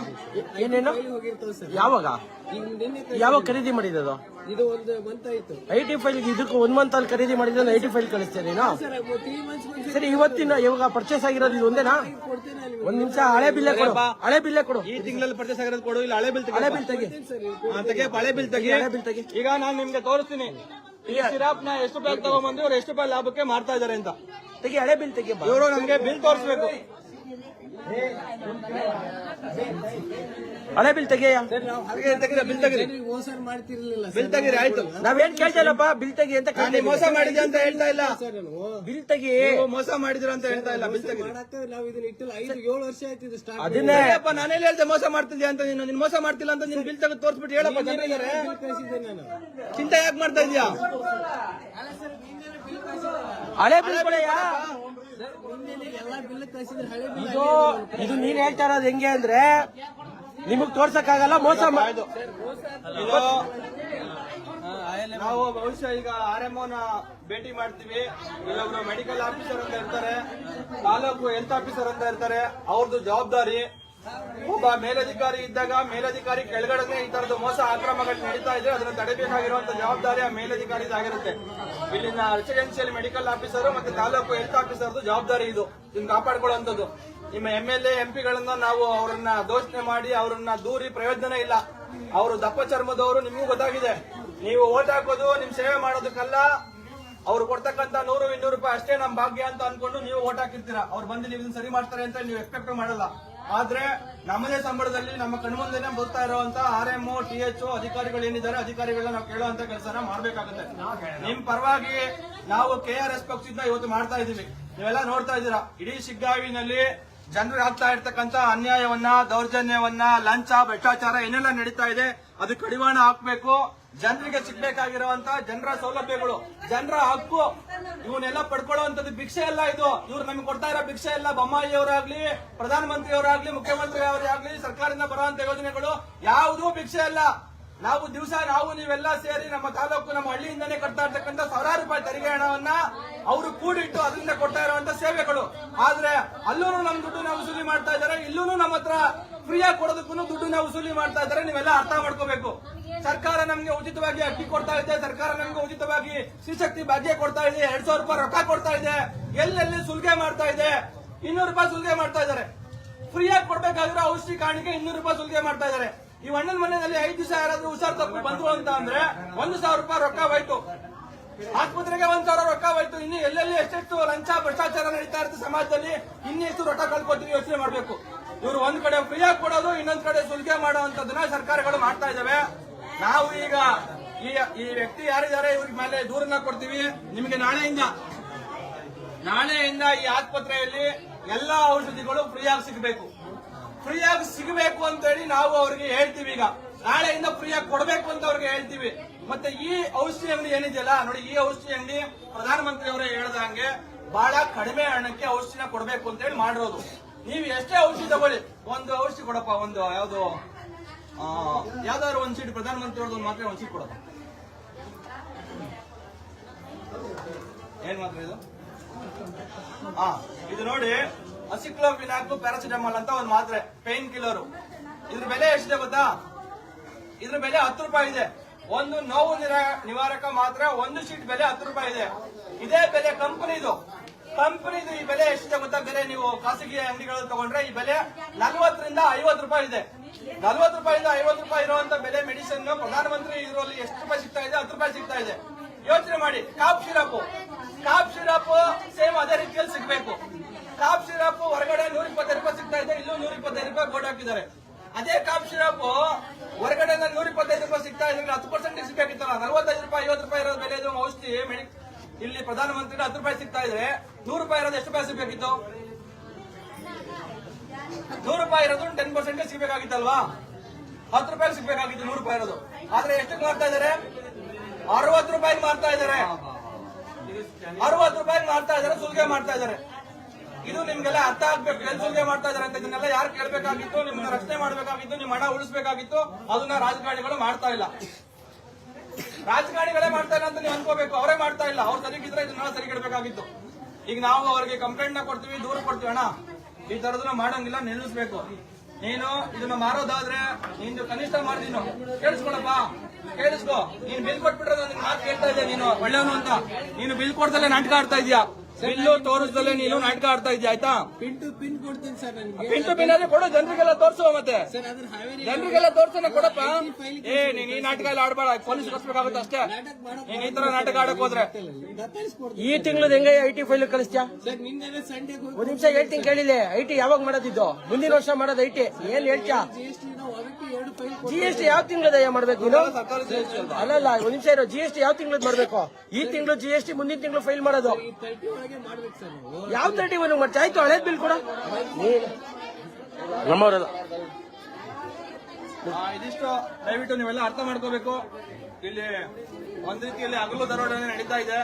ಏನೇನು? ಹೋಗಿರ್ತಾವ ಸರ್. ಯಾವಾಗ? ಈಗ ಯಾವಾಗ ಖರೀದಿ ಮಾಡಿದ್ದು? ಇದು ಒಂದು ಮಂತ್ ಆಯ್ತು. ಐ ಟಿ ಫೈಲ್ ಇದಕ್ಕೆ ಒಂದ್ ಮಂತ್ ಅಲ್ಲಿ ಖರೀದಿ ಮಾಡಿದ್ರೆ ಐ ಟಿ ಫೈಲ್ ಕಳಿಸ್ತೇನೆ ಸರ್ ಇವತ್ತಿನ ಇವಾಗ ಪರ್ಚೇಸ್ ಆಗಿರೋದು ಇದು ಒಂದೇನಾ ಒಂದ್ ನಿಮಿಷ ಹಳೆ ಬಿಲ್ ಕೊಡು ಹಳೆ ಬಿಲ್ ಕೊಡು. ಈ ತಿಂಗಳಲ್ಲಿ ಪರ್ಚೇಸ್ ಆಗಿರೋದು ಕೊಡು ಇಲ್ಲ ಹಳೆ ಬಿಲ್ ಹಳೆ ಬಿಲ್ ತೆಗಿ. ಹಾ, ಹಳೆ ಬಿಲ್ ತೆಗಿ. ಹಳೆ ಬಿಲ್ ತೆಗಿ. ಈಗ ನಾನು ನಿಮ್ಗೆ ತೋರಿಸ್ತೀನಿ. ಈ ಸಿರಾಪ್ನ ಎಷ್ಟು ರೂಪಾಯಿ ತಗೊಂಡ್ಬಂದ್ರೆ ಇವ್ರು ಎಷ್ಟು ರೂಪಾಯಿ ಲಾಭಕ್ಕೆ ಮಾರ್ತಾ ಇದಾರೆ ಅಂತ. ತೆಗಿ ಹಳೆ ಬಿಲ್ ತೆಗಿ ಬಾ. ಇವರು ನಮ್ಗೆ ಬಿಲ್ ತೋರಿಸ್ಬೇಕು. ಹಳೆ ಬಿಲ್ ತೆಗಿಯ ಬಿಲ್ ತೆಗಿರಿ ಮೋಸ ಮಾಡ್ತಿರ್ಲಿಲ್ಲ ಬಿಲ್ ತೆಗಿರಿ ಆಯ್ತು. ನಾವೇನ್ ಕೇಳ್ತಿಲ್ಲಪ್ಪ? ಬಿಲ್ ತೆಗಿ ಅಂತ ನಾನು ನೀವು ಮೋಸ ಮಾಡಿದ್ಯಾ ಅಂತ ಹೇಳ್ತಾ ಇಲ್ಲ. ಬಿಲ್ ತೆಗಿ. ಮೋಸ ಮಾಡಿದ್ರು ಅಂತ ಹೇಳ್ತಾ ಇಲ್ಲ ಬಿಲ್ ತೆಗಿ ನಾವು ಇದನ್ನ ಇಟ್ಟಿಲ್ಲ. ಐದು ಏಳು ವರ್ಷ ಆಯ್ತು ಇದು ಸ್ಟಾರ್ಟ್ ಅದನ್ನೇ. ಅಪ್ಪ ನಾನೆಲ್ಲ ಹೇಳ್ದೆ ಮೋಸ ಮಾಡ್ತಿದ್ಯಾ ಅಂತ ನೀನು? ನೀನ್ ಮೋಸ ಮಾಡ್ತಿಲ್ಲ ಅಂತ ನೀನ್ ಬಿಲ್ ತೆಗೆದು ತೋರಿಸ್ಬಿಟ್ಟು ಹೇಳಪ್ಪ ಜನರಿದ್ದಾರೆ ಚಿಂತೆ ಯಾಕೆ ಮಾಡ್ತಾ ಇದೀಯಾ? ಹಳೆ ಬಿಲ್ ಕೊಡಯ್ಯ. ಎಲ್ಲ ಬಿಲ್ ಕಳಿಸಿದ್ರೆ ಹಳೆ ಬಿಲ್ ಇದು ನೀನ್ ಹೇಳ್ತಾ ಇರೋದು ಹೆಂಗೆ ಅಂದ್ರೆ ನಿಮಗ್ ತೋರ್ಸಕ್ಕಾಗಲ್ಲ ಮೋಸ ಮಾ- ಇದು ನಾವು ಬಹುಶಃ ಈಗ ಆರ್ ಎಂ ನ ಭೇಟಿ ಮಾಡ್ತೀವಿ. ಇಲ್ಲೊಬ್ರು ಮೆಡಿಕಲ್ ಆಫೀಸರ್ ಅಂತ ಇರ್ತಾರೆ. ತಾಲೂಕು ಹೆಲ್ತ್ ಆಫೀಸರ್ ಅಂತ ಇರ್ತಾರೆ. ಅವ್ರದ್ದು ಜವಾಬ್ದಾರಿ. ಒಬ್ಬ ಮೇಲಧಿಕಾರಿ ಇದ್ದಾಗ ಮೇಲಧಿಕಾರಿ ಕೆಳಗಡೆ ಈ ತರದ ಮೋಸ ಆಕ್ರಮಗಳು ನಡೀತಾ ಇದೆ. ಅದನ್ನ ತಡೆಬೇಕಾಗಿರುವಂತ ಜವಾಬ್ದಾರಿ ಆ ಮೇಲಧಿಕಾರಿದಾಗಿರುತ್ತೆ ಇಲ್ಲಿನ ರೆಸಿಡೆನ್ಸಿಯಲ್ ಮೆಡಿಕಲ್ ಆಫೀಸರ್ ಮತ್ತೆ ತಾಲೂಕು ಹೆಲ್ತ್ ಆಫೀಸರ್ದು ಜವಾಬ್ದಾರಿ ಇದು. ಇದನ್ನ ಕಾಪಾಡ್ಕೊಳ್ಳುವಂಥದ್ದು. ನಿಮ್ಮ ಎಂ ಎಲ್ ಎ ಎಂ ಪಿಗಳನ್ನ ನಾವು ಅವರನ್ನ ದೋಷಣೆ ಮಾಡಿ ಅವರನ್ನ ದೂರಿ ಪ್ರಯೋಜನ ಇಲ್ಲ. ಅವರು ದಪ್ಪ ಚರ್ಮದವರು, ನಿಮಗೂ ಗೊತ್ತಾಗಿದೆ. ನೀವು ಓಟ್ ಹಾಕೋದು, ನಿಮ್ ಸೇವೆ ಮಾಡೋದಕ್ಕಲ್ಲ. ಅವ್ರು ಕೊಡ್ತಕ್ಕಂತ ನೂರು, ಇನ್ನೂರು ರೂಪಾಯಿ ಅಷ್ಟೇ ನಮ್ ಭಾಗ್ಯ ಅಂತ ಅನ್ಕೊಂಡು ನೀವು ಓಟ್ ಹಾಕಿರ್ತೀರಾ. ಅವ್ರು ಬಂದು ನೀವು ಸರಿ ಮಾಡ್ತಾರೆ ಅಂತ ನೀವು ಎಕ್ಸ್ಪೆಕ್ಟ್ ಮಾಡಲ್ಲ. ಆದ್ರೆ ನಮ್ಮದೇ ಸಂಬಳದಲ್ಲಿ, ನಮ್ಮ ಕಣ್ಮುಂದೆನೆ ಬರ್ತಾ ಇರುವಂತ ಆರ್ ಎಂ ಟಿ ಎಚ್ ಅಧಿಕಾರಿಗಳು ಏನಿದ್ದಾರೆ, ಅಧಿಕಾರಿಗಳನ್ನ ನಾವು ಕೇಳುವಂತ ಕೆಲಸನ ಮಾಡ್ಬೇಕಾಗುತ್ತೆ. ನಿಮ್ ಪರವಾಗಿ ನಾವು ಕೆ ಆರ್ ಎಸ್ ಪಕ್ಷದಿಂದ ಇವತ್ತು ಮಾಡ್ತಾ ಇದೀವಿ. ನೀವೆಲ್ಲ ನೋಡ್ತಾ ಇದ್ದೀರಾ. ಇಡೀ ಶಿಗ್ಗಾವಿನಲ್ಲಿ ಜನರಿಗೆ ಆಗ್ತಾ ಇರ್ತಕ್ಕಂತ ಅನ್ಯಾಯವನ್ನ, ದೌರ್ಜನ್ಯವನ್ನ, ಲಂಚ, ಭ್ರಷ್ಟಾಚಾರ ಏನೆಲ್ಲ ನಡೀತಾ ಇದೆ, ಅದು ಕಡಿವಾಣ ಹಾಕ್ಬೇಕು. ಜನರಿಗೆ ಸಿಗ್ಬೇಕಾಗಿರುವಂತ ಜನರ ಸೌಲಭ್ಯಗಳು, ಜನರ ಹಕ್ಕು, ಇವನ್ನೆಲ್ಲ ಪಡ್ಕೊಳ್ಳುವಂತದ್ದು ಭಿಕ್ಷೆ ಅಲ್ಲ ಇದು. ಇವ್ರು ನಮ್ಗೆ ಕೊಡ್ತಾ ಇರೋ ಭಿಕ್ಷೆ ಎಲ್ಲ ಬೊಮ್ಮಾಯಿ ಅವರಾಗ್ಲಿ ಪ್ರಧಾನಮಂತ್ರಿ ಅವರಾಗ್ಲಿ ಮುಖ್ಯಮಂತ್ರಿ ಅವರಾಗ್ಲಿ ಸರ್ಕಾರದಿಂದ ಬರುವಂತ ಯೋಜನೆಗಳು ಯಾವುದೂ ಭಿಕ್ಷೆ ಅಲ್ಲ. ನಾವು ದಿವಸ ನಾವು ನೀವೆಲ್ಲ ಸೇರಿ ನಮ್ಮ ತಾಲೂಕು ನಮ್ಮ ಹಳ್ಳಿಯಿಂದನೇ ಕಟ್ತಾ ಇರ್ತಕ್ಕಂಥ ಸಾವಿರಾರು ರೂಪಾಯಿ ತೆರಿಗೆ ಹಣವನ್ನ ಅವರು ಕೂಡಿಟ್ಟು ಅದರಿಂದ ಕೊಡ್ತಾ ಇರುವಂತ ಸೇವೆಗಳು. ಆದ್ರೆ ಅಲ್ಲೂ ನಮ್ ದುಡ್ಡನ್ನ ವಸೂಲಿ ಮಾಡ್ತಾ ಇದಾರೆ ಇಲ್ಲೂ ನಮ್ಮ ಹತ್ರ ಫ್ರೀಯಾಗಿ ಕೊಡೋದಕ್ಕೂ ದುಡ್ಡನ್ನ ವಸೂಲಿ ಮಾಡ್ತಾ ಇದಾರೆ ನೀವೆಲ್ಲ ಅರ್ಥ ಮಾಡ್ಕೋಬೇಕು. ಸರ್ಕಾರ ನಮ್ಗೆ ಉಚಿತವಾಗಿ ಅಕ್ಕಿ ಕೊಡ್ತಾ ಇದೆ, ಸರ್ಕಾರ ನಮ್ಗೆ ಉಚಿತವಾಗಿ ಶ್ರೀಶಕ್ತಿ ಭಾಗ್ಯ ಕೊಡ್ತಾ ಇದೆ, ಎರಡ್ ಸಾವಿರ ರೂಪಾಯಿ ರೊಕ್ಕ ಕೊಡ್ತಾ ಇದೆ, ಎಲ್ಲೆಲ್ಲಿ ಸುಲಿಗೆ ಮಾಡ್ತಾ ಇದೆ, ಇನ್ನೂರು ರೂಪಾಯಿ ಸುಲಿಗೆ ಮಾಡ್ತಾ ಇದಾರೆ ಫ್ರೀಯಾಗಿ ಕೊಡ್ಬೇಕಾಗಿರೋ ಔಷಧಿ ಕಾಣಿಕೆ ಇನ್ನೂರು ರೂಪಾಯಿ ಸುಲಿಗೆ ಮಾಡ್ತಾ ಇದಾರೆ ಈ ಅಣ್ಣನ ಮನೆಯಲ್ಲಿ ಐದು ದಿವಸ ಯಾರಾದ್ರೂ ಹುಷಾರು ತಪ್ಪು ಬಂದ್ರು ಅಂತ ಅಂದ್ರೆ ಒಂದು ಸಾವಿರ ರೂಪಾಯಿ ರೊಕ್ಕ ಹೋಯ್ತು. ಆಸ್ಪತ್ರೆಗೆ ಒಂದ್ ಸಾವಿರ ರೊಕ್ಕ ಹೋಯ್ತು. ಇನ್ನು ಎಲ್ಲೆಲ್ಲಿ ಎಷ್ಟೆಷ್ಟು ಲಂಚ, ಭ್ರಷ್ಟಾಚಾರ ನಡೀತಾ ಇರುತ್ತೆ ಸಮಾಜದಲ್ಲಿ, ಇನ್ನೆಷ್ಟು ರೊಕ್ಕ ಕಳ್ಕೊತೀವಿ ಯೋಚನೆ ಮಾಡ್ಬೇಕು. ಇವರು ಒಂದ್ ಕಡೆ ಫ್ರೀಯಾಗಿ ಕೊಡೋದು, ಇನ್ನೊಂದ್ ಕಡೆ ಸುಲಿಗೆ ಮಾಡುವಂತದನ್ನ ಸರ್ಕಾರಗಳು ಮಾಡ್ತಾ ಇದಾವೆ. ನಾವು ಈಗ ಈ ವ್ಯಕ್ತಿ ಯಾರಿದ್ದಾರೆ ಇವ್ರ ಮೇಲೆ ದೂರನ್ನ ಕೊಡ್ತೀವಿ. ನಿಮಗೆ ನಾಳೆಯಿಂದ ನಾಳೆಯಿಂದ ಈ ಆಸ್ಪತ್ರೆಯಲ್ಲಿ ಎಲ್ಲಾ ಔಷಧಿಗಳು ಫ್ರೀಯಾಗಿ ಸಿಗಬೇಕು. ಫ್ರೀಯಾಗಿ ಸಿಗಬೇಕು ಅಂತ ಹೇಳಿ ನಾವು ಅವ್ರಿಗೆ ಹೇಳ್ತೀವಿ ಈಗ. ನಾಳೆಯಿಂದ ಫ್ರೀಯಾಗಿ ಕೊಡಬೇಕು ಅಂತ ಅವ್ರಿಗೆ ಹೇಳ್ತೀವಿ. ಮತ್ತೆ ಈ ಔಷಧಿ ಅಂಗಡಿ ಏನಿದೆಯಲ್ಲ, ನೋಡಿ ಈ ಔಷಧಿ ಅಂಗಡಿ ಪ್ರಧಾನಮಂತ್ರಿ ಅವರೇ ಹೇಳ್ದಂಗೆ ಬಹಳ ಕಡಿಮೆ ಹಣಕ್ಕೆ ಔಷಧಿನ ಕೊಡಬೇಕು ಅಂತ ಹೇಳಿ ಮಾಡಿರೋದು. ನೀವು ಎಷ್ಟೇ ಔಷಧಿ ತಗೊಳ್ಳಿ, ಒಂದು ಔಷಧಿ ಕೊಡಪ್ಪ, ಒಂದು ಯಾವ್ದು ಯಾವ್ದಾದ್ರು ಒಂದ್ ಸೀಟ್, ಪ್ರಧಾನಮಂತ್ರಿ ಅವ್ರದ್ದು ಮಾತ್ರ ಒಂದ್ ಸೀಟ್ ಕೊಡಪ್ಪ. ಏನ್ ಮಾತ್ರ ಇದು? ಹಾ ಇದು ನೋಡಿ ಅಸಿಕ್ಲೋಫಿನಾಕ್ ಪ್ಯಾರಾಸಿಟಮಾಲ್ ಅಂತ ಒಂದು ಮಾತ್ರೆ ಪೇನ್ ಕಿಲ್ಲರ್ ಇದ್ರ ಬೆಲೆ ಎಷ್ಟಿದೆ ಗೊತ್ತಾ? ಇದ್ರ ಬೆಲೆ ಹತ್ತು ರೂಪಾಯಿ ಇದೆ. ಒಂದು ನೋವು ನಿವಾರಕ ಮಾತ್ರ, ಒಂದು ಶೀಟ್ ಬೆಲೆ ಹತ್ತು ರೂಪಾಯಿ ಇದೆ. ಇದೇ ಬೆಲೆ ಕಂಪನಿದು. ಕಂಪನಿದು ಈ ಬೆಲೆ ಎಷ್ಟಿದೆ ಗೊತ್ತಾ? ಬೆಲೆ ನೀವು ಖಾಸಗಿ ಅಂಗಡಿಗಳಲ್ಲಿ ತಗೊಂಡ್ರೆ ಈ ಬೆಲೆ ನಲ್ವತ್ತರಿಂದ ಐವತ್ತು ರೂಪಾಯಿ ಇದೆ. ನಲ್ವತ್ತು ರೂಪಾಯಿಂದ ಐವತ್ತು ರೂಪಾಯಿ ಇರುವಂತ ಬೆಲೆ ಮೆಡಿಸಿನ್ ಪ್ರಧಾನಮಂತ್ರಿ ಇದರಲ್ಲಿ ಎಷ್ಟು ರೂಪಾಯಿ ಸಿಗ್ತಾ ಇದೆ? ಹತ್ತು ರೂಪಾಯಿ ಸಿಗ್ತಾ ಇದೆ. ಯೋಚನೆ ಮಾಡಿ. Cough syrup. Cough syrup same ಅದೇ ರೀತಿಯಲ್ಲಿ ಸಿಗ್ಬೇಕು. ಕಾಪ್ ಸಿರಪ್ ಹೊರಗಡೆ ನೂರ ಇಪ್ಪತ್ತೈದು ರೂಪಾಯಿ ಸಿಗ್ತಾ ಇದೆ, ಇಲ್ಲೂ ನೂರ ಇಪ್ಪತ್ತೈದು ರೂಪಾಯಿ ಬೋರ್ಡ್ ಹಾಕಿದ್ದಾರೆ. ಅದೇ ಕಾಪ್ ಸಿರಪ್ ಹೊರಗಡೆ ನೂರ ಇಪ್ಪತ್ತೈದು ರೂಪಾಯಿ ಸಿಗ್ತಾ ಇದ್ರೆ ಹತ್ತು ಪರ್ಸೆಂಟ್ ಸಿಗ್ಬೇಕಿತ್ತಲ್ಲ, ನಲವತ್ತೈದು ರೂಪಾಯಿ, ಐವತ್ತು ರೂಪಾಯಿ ಇರೋದು ಬೆಲೆ ಇದು, ಔಷಧಿ ಇಲ್ಲಿ ಪ್ರಧಾನಮಂತ್ರಿ ಹತ್ತು ರೂಪಾಯಿ ಸಿಗ್ತಾ ಇದ್ರೆ, ನೂರು ರೂಪಾಯಿ ಇರೋದು ಎಷ್ಟು ರೂಪಾಯಿ ಸಿಗ್ಬೇಕಿತ್ತು? ನೂರು ರೂಪಾಯಿ ಇರೋದು ಟೆನ್ ಪರ್ಸೆಂಟ್ ಸಿಗ್ಬೇಕಾಗಿತ್ತಲ್ವಾ? ಹತ್ತು ರೂಪಾಯಿ ಸಿಗ್ಬೇಕಾಗಿತ್ತು ನೂರು ರೂಪಾಯಿ ಇರೋದು. ಆದ್ರೆ ಎಷ್ಟು ಮಾಡ್ತಾ ಇದಾರೆ ಅರವತ್ತು ರೂಪಾಯಿ ಮಾರ್ತಾ ಇದಾರೆ ಅರವತ್ತು ರೂಪಾಯಿ ಮಾರ್ತಾ ಇದಾರೆ ಸುಲಿಗೆ ಮಾಡ್ತಾ ಇದಾರೆ ಇದು ನಿಮ್ಗೆಲ್ಲ ಅರ್ಥ ಆಗ್ಬೇಕು. ಸುಲಿಗೆ ಮಾಡ್ತಾ ಇದಾರೆ ಅಂತ ಇದನ್ನೆಲ್ಲ ಯಾರು ಕೇಳಬೇಕಾಗಿತ್ತು? ನಿಮ್ಮನ್ನ ರಕ್ಷಣೆ ಮಾಡಬೇಕಾಗಿತ್ತು, ನಿಮ್ಮ ಹಣ ಉಳಿಸಬೇಕಾಗಿತ್ತು. ಅದನ್ನ ರಾಜಕಾರಣಿಗಳು ಮಾಡ್ತಾ ಇಲ್ಲ. ರಾಜಕಾರಣಿಗಳೇ ಮಾಡ್ತಾ ಇಲ್ಲ ಅಂತ ನೀವು ಅನ್ಕೋಬೇಕು. ಅವರೇ ಮಾಡ್ತಾ ಇಲ್ಲ. ಅವ್ರು ಸರಿಗಿದ್ರೆ ಇದನ್ನೆಲ್ಲ ಸರಿಗಿಡಬೇಕಾಗಿತ್ತು ಈಗ ನಾವು ಅವ್ರಿಗೆ ಕಂಪ್ಲೇಂಟ್ನ ಕೊಡ್ತೀವಿ, ದೂರ ಕೊಡ್ತೀವಿ, ಅಣ್ಣ. ಈ ತರದನ್ನ ಮಾಡಂಗಿಲ್ಲ, ನಿಲ್ಲಿಸ್ಬೇಕು. ನೀನು ಇದನ್ನ ಮಾರೋದಾದ್ರೆ ನಿಂದು ಕನಿಷ್ಠ ಮಾಡಿ ನೀನು. ಕೇಳಿಸ್ಕೊಳಪ್ಪ. ಕೇಳಿಸ್ಕೊ. ನೀನ್ ಬಿಲ್ ಕೊಟ್ಬಿಟ್ರೆ ಮಾತು ಕೇಳ್ತಾ ಇದ್ದೆ ನೀನು. ಒಳ್ಳೆಯವನು ಅಂತ. ನೀನು ಬಿಲ್ ಕೊಡ್ದಲ್ಲೇ ನಾಟಕ ಆಡ್ತಾ ಇದೀಯಾ ಬಿಲ್ಲು ತೋರಿಸ್ದಲ್ಲೇ ನೀನು ನಾಟಕ ಆಡ್ತಾ ಇದೆಯಾ ಆಯ್ತಾ? ಪಿನ್ ಟು ಪಿನ್ ಕೊಡ್ತೀನಿ ಸರ್ ನನಗೆ. ಪಿನ್ ಟು ಪಿನ್ ಆದ್ರೆ ಕೊಡು ಜನರಿಗೆಲ್ಲ ತೋರಿಸುವ ಮತ್ತೆ. ಸರ್ ಅದ್ರ ಹಾವೇರಿ ಜನರಿಗೆಲ್ಲ ತೋರಿಸೋಣ ಕೊಡಪ್ಪ. ಏ ನೀನ್ ಈ ನಾಟಕ ಎಲ್ಲ ಆಡ್ಬೇಡ ಪೊಲೀಸ್ ಕಳಿಸ್ಬೇಕಾಗುತ್ತೆ ಅಷ್ಟೇ. ನೀನ್ ಈ ತರ ನಾಟಕ ಆಡಕ್ ಹೋದ್ರೆ. ಈ ತಿಂಗಳದ ಹೆಂಗೆ ಐ ಟಿ ಫೈಲ್ ಕಳಿಸ್ತ್ಯಾ? ಸರ್ ನಿನ್ನೆ ಸಂಡೇ ಒಂದ್ ನಿಮಿಷ ಹೇಳ್ತೀನಿ ಕೇಳಿಲ್ಲ. ಐ ಟಿ ಯಾವಾಗ ಮಾಡೋದಿದ್ದು? ಮುಂದಿನ ವರ್ಷ ಮಾಡೋದು ಐ ಟಿ. ಏನ್ ಹೇಳ್ತ್ಯಾ? ಜಿ ಎಸ್ ಟಿ ಯಾವ ತಿಂಗಳದ ಮಾಡ್ಬೇಕು ನೀನು? ಅಲ್ಲಲ್ಲ ಒಂದ್ ನಿಮಿಷ ಇರೋ. ಜಿ ಎಸ್ ಟಿ ಯಾವ ತಿಂಗಳದ್ ಮಾಡ್ಬೇಕು? ಈ ತಿಂಗಳು ಜಿ ಎಸ್ ಟಿ ಮುಂದಿನ ತಿಂಗಳು ಫೈಲ್ ಮಾಡೋದು. ಯಾವ ತರ್ಟಿ ಒನ್ ಮಾಡ್ತಾ ಆಯ್ತು ಹಳೇದ್ ಬಿಲ್ ಕೂಡ. ನೀನು ನಮ್ಮವರಲ್ಲ ಆ, ಇದಿಷ್ಟು ದಯವಿಟ್ಟು ನೀವೆಲ್ಲ ಅರ್ಥ ಮಾಡ್ಕೋಬೇಕು. ಇಲ್ಲಿ ಒಂದ್ ರೀತಿಯಲ್ಲಿ ಹಗಲು ದರೋಡೆ ನಡೀತಾ ಇದೆ.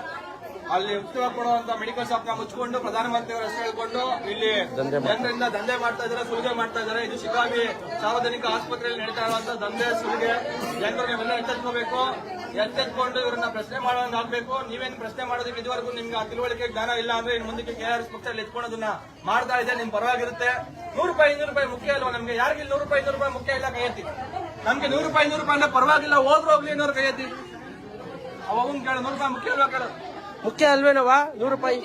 ಅಲ್ಲಿ ಉತ್ತರ ಕೊಡುವಂತ ಮೆಡಿಕಲ್ ಶಾಪ್ನ ಮುಚ್ಕೊಂಡು ಪ್ರಧಾನಮಂತ್ರಿ ಅವರ ಹೆಸರು ಹೇಳ್ಕೊಂಡು ಇಲ್ಲಿ ಜನರಿಂದ ದಂಧೆ ಮಾಡ್ತಾ ಇದಾರೆ ಸುಲಿಗೆ ಮಾಡ್ತಾ ಇದಾರೆ ಇದು ಶಿಕಾಬಿ ಸಾರ್ವಜನಿಕ ಆಸ್ಪತ್ರೆಯಲ್ಲಿ ನಡೀತಾ ಇರುವಂತ ದಂಧೆ ಸುಲಿಗೆ. ಜನರು ನೀವೆಲ್ಲ ಎಚ್ಚೆತ್ಕೋಬೇಕು. ಎಚ್ಚೆತ್ಕೊಂಡು ಇವರನ್ನ ಪ್ರಶ್ನೆ ಮಾಡೋದಾಗಬೇಕು ಆಗ್ಬೇಕು. ನೀವೇನ್ ಪ್ರಶ್ನೆ ಮಾಡೋದಕ್ಕೆ ಇದುವರೆಗೂ ನಿಮ್ಗೆ ಆ ತಿಳುವಳಿಕೆ ಜ್ಞಾನ ಇಲ್ಲ ಅಂದ್ರೆ ಇನ್ನು ಮುಂದಕ್ಕೆ ಕೆ ಆರ್ ಎಸ್ ಪಕ್ಷದಲ್ಲಿ ಎತ್ಕೊಳೋದನ್ನ ಮಾಡ್ತಾ ಇದೆ ನಿಮ್ ಪರವಾಗಿರುತ್ತೆ. ನೂರು ರೂಪಾಯಿ ಇನ್ನೂರು ರೂಪಾಯಿ ಮುಖ್ಯ ಅಲ್ವಾ ನಮ್ಗೆ? ಯಾರಿಗೆ ನೂರು ರೂಪಾಯಿ ಇನ್ನೂರು ರೂಪಾಯಿ ಮುಖ್ಯ ಇಲ್ಲ ಕೈ ಎತ್ತಿ ನಮ್ಗೆ ನೂರು ರೂಪಾಯಿ ಇನ್ನೂರು ರೂಪಾಯಿ ಅಂದ್ರೆ ಪರವಾಗಿಲ್ಲ ಹೋದ್ರು ಹೋಗ್ಲಿ ಇನ್ನೂರು ಕೈ ಎತ್ತಿ ಅವನ್ ಕೇಳ ನೂರು ರೂಪಾಯಿ ಮುಖ್ಯ ಅಲ್ವಾ ಕೇಳು ಮುಖ್ಯ ಅಲ್ವೇನವ ನೂರು ರೂಪಾಯಿ.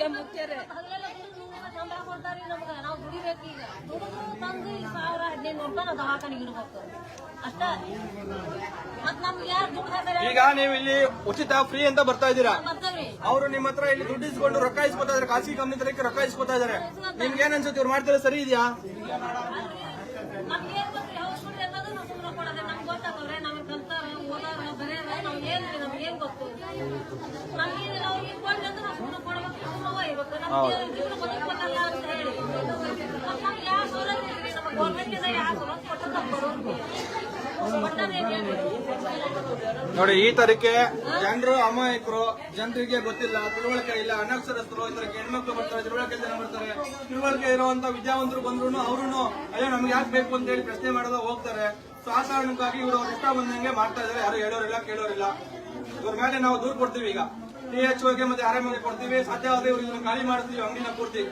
ಈಗ. ನೀವು ಇಲ್ಲಿ ಉಚಿತ ಫ್ರೀ ಅಂತ ಬರ್ತಾ ಇದ್ದೀರಾ? ಅವರು ನಿಮ್ಮ ಹತ್ರ ಇಲ್ಲಿ ದುಡ್ಡು ಇಸ್ಕೊಂಡು ರೊಕ್ಕ ಇಸ್ಕೊತಾ ಇದಾರೆ ಖಾಸಗಿ ಕಂಪನಿ ತರಕ್ಕೆ ರೊಕ್ಕ ಇಸ್ಕೊತಾ ಇದಾರೆ ನಿಮ್ಗೆ ಏನ್ ಅನ್ಸುತ್ತೆ? ಇವ್ರು ಮಾಡ್ತಾರೆ ಸರಿ ಇದೆಯಾ ನಮ್ಗೆ ನಾವು ಈಗ ಕೊಡ್ಲಿ ಅಂದ್ರೆ ನಾವು ಸುಮ್ಮನೆ ಕೊಡ್ಬೇಕು ಸುಮ್ಮನೆ ಒಯ್ಬೇಕು ನಮ್ಗೆ ಜೀವನ ಬದುಕಬೇಕಲ್ಲ ಅಂತ ಹೇಳಿ ನಮ್ಗೆ ಯಾವ ಸೌಲಭ್ಯ ಇಲ್ರಿ ನಮ್ಮ ಗೌರ್ಮೆಂಟಿಂದ ಯಾವ ಸೌಲಭ್ಯ ಕೊಟ್ಟದ ಕೊಡೋರು ಕೊಟ್ಟದ ಹೇಳಿ ನೋಡಿ, ಈ ತರಕ್ಕೆ ಜನರು, ಅಮಾಯಕರು, ಜನರಿಗೆ ಗೊತ್ತಿಲ್ಲ, ತಿಳುವಳಿಕೆ ಇಲ್ಲ, ಅನಕ್ಷರಸ್ಥರು, ಈ ತರಕ್ಕೆ ಹೆಣ್ಮಕ್ಳು ಬರ್ತಾರೆ, ತಿಳುವಳಿಕೆ ಜನ ಬರ್ತಾರೆ, ತಿಳುವಳಿಕೆ ಇರುವಂತ ವಿದ್ಯಾವಂತರು ಬಂದ್ರು ಅವ್ರು ಅಯ್ಯೋ, ನಮ್ಗೆ ಯಾಕೆ ಬೇಕು ಅಂತ ಹೇಳಿ ಪ್ರಶ್ನೆ ಮಾಡೋದ ಹೋಗ್ತಾರೆ. ಸೊ ಆ ಇವರು ಅವ್ರ ಇಷ್ಟ ಬಂದಂಗೆ ಮಾಡ್ತಾ ಇದಾರೆ ಯಾರು ಹೇಳೋರಿಲ್ಲ, ಕೇಳೋರಿಲ್ಲ. ಇವ್ರ ಮೇಲೆ ನಾವು ದೂರ ಕೊಡ್ತೀವಿ ಈಗ. ಟಿ ಎಚ್ಗೆ ಮತ್ತೆ ಆರ್ಗೆ ಕೊಡ್ತೀವಿ ಸಾಧ್ಯವಾದ್ರೆ ಇವ್ರು ಇದನ್ನು ಖಾಲಿ ಮಾಡ್ತೀವಿ ಅಂಗಡಿನ ಪೂರ್ತಿ.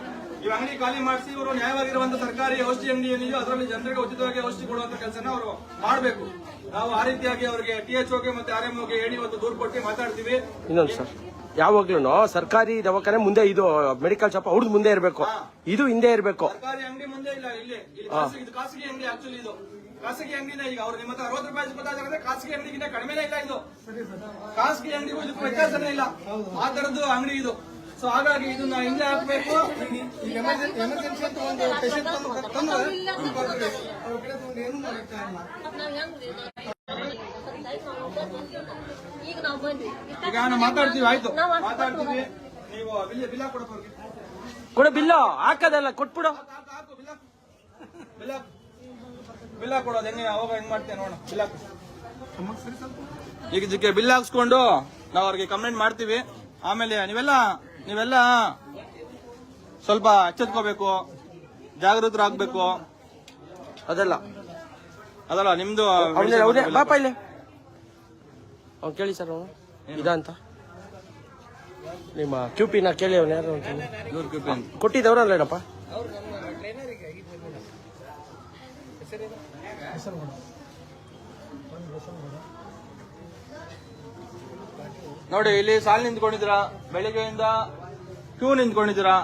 ಈ ಅಂಗಡಿ ಖಾಲಿ ಮಾಡಿಸಿ ಇವರು ನ್ಯಾಯವಾಗಿರುವಂತ ಸರ್ಕಾರಿ ಔಷಧಿ ಅಂಗಡಿ ಏನಿದೆಯೋ ಅದರಲ್ಲಿ ಜನರಿಗೆ ಉಚಿತವಾಗಿ ಔಷಧಿ ಕೊಡುವಂತ ಕೆಲಸನ ಅವರು ಮಾಡಬೇಕು. ನಾವು ಆ ರೀತಿಯಾಗಿ ಅವರಿಗೆ ಟಿ ಎಚ್ಗೆ ಮತ್ತೆ ಆರ್ಗೆ ಹೇಳಿ ಇವತ್ತು ದೂರು ಕೊಟ್ಟು ಮಾತಾಡ್ತೀವಿ. ಇನ್ನೊಂದು ಸರ್ ಯಾವಾಗ್ಲೂ ಸರ್ಕಾರಿ ದವಾಖಾನೆ ಮುಂದೆ ಇದು ಮೆಡಿಕಲ್ ಶಾಪ್ ಅವ್ರದ್ದು ಮುಂದೆ ಇರಬೇಕು. ಇದು ಹಿಂದೆ ಇರಬೇಕು. ಸರ್ಕಾರಿ ಅಂಗಡಿ ಮುಂದೆ ಇಲ್ಲ ಇಲ್ಲಿ. ಖಾಸಗಿ ಅಂಗಡಿ ಆಕ್ಚುಲಿ ಇದು. ಖಾಸಗಿ ಅಂಗಡಿನ ಈಗ ಅವ್ರು ನಿಮ್ಮ ಹತ್ರ ಅರವತ್ತು ರೂಪಾಯಿ ಇಸ್ಕೊತಾರೆ ಖಾಸಗಿ ಅಂಗಡಿಗಿಂತ ಕಡಿಮೆನೇ ಇಲ್ಲ ಇದು. ಖಾಸಗಿ ಅಂಗಡಿಗೂ ಇದಕ್ಕೂ ವ್ಯತ್ಯಾಸನೇ ಇಲ್ಲ. ಆ ತರದ್ದು ಅಂಗಡಿ ಇದು. ಸೊ ಹಾಗಾಗಿ ಇದನ್ನ ಹಿಂದೆ ಹಾಕ್ಬೇಕು. ಈಗ ಎಮರ್ಜೆನ್ಸಿ ಅಂತ ಒಂದು ಪೇಷಂಟ್ ತಂದ್ರೆ ಅವ್ರ ಕಡೆ ತಗೊಂಡು ಏನು ಮಾಡಕ್ಕಾಗಲ್ಲ ನಾವ್ ಹೆಂಗ್ರಿ ಈಗ ನಾವು ಬಂದ್ವಿ. ಈಗ ನಾವು ಮಾತಾಡ್ತೀವಿ ಆಯ್ತು. ಮಾತಾಡ್ತೀವಿ. ನೀವು ಬಿಲ್ ಬಿಲ್ ಕೊಡಪ್ಪ ಕೊಡು ಕೊಡ ಬಿಲ್ಲು ಹಾಕದಲ್ಲ ಕೊಟ್ಬಿಡು. ಹಾಕು, ಹಾಕು, ಬಿಲ್ ಹಾಕೊಡೋದು ಹೆಂಗೆ ಅವಾಗ ಹೆಂಗ್ ಮಾಡ್ತೇನೆ ನೋಡೋಣ ಬಿಲ್ ಹಾಕು. ಈಗ ಇದಕ್ಕೆ ಬಿಲ್ ಹಾಕ್ಸ್ಕೊಂಡು ನಾವು ಅವ್ರಿಗೆ ಕಂಪ್ಲೇಂಟ್ ಮಾಡ್ತೀವಿ. ಆಮೇಲೆ ನೀವೆಲ್ಲ ನೀವೆಲ್ಲ ಸ್ವಲ್ಪ ಎಚ್ಚೆತ್ಕೋಬೇಕು ಜಾಗೃತರಾಗ್ಬೇಕು. ಅದೆಲ್ಲ. ಅದಲ್ಲ ನಿಮ್ದು ಬಾಪ ಇಲ್ಲಿ. ಅವ್ನು ಕೇಳಿ ಸರ್ ಅವನು. ಇದಂತ ನಿಮ್ಮ ಕ್ಯೂ ಪಿನ ಕೇಳಿ ಅವನು ಯಾರು ಅಂತ. ಇವ್ರ ನೋಡಿ ಇಲ್ಲಿ ಸಾಲ್ ನಿಂತ್ಕೊಂಡಿದ್ದೀರಾ? ಬೆಳಿಗ್ಗೆಯಿಂದ ಕ್ಯೂ ನಿಂತ್ಕೊಂಡಿದ್ದೀರಾ?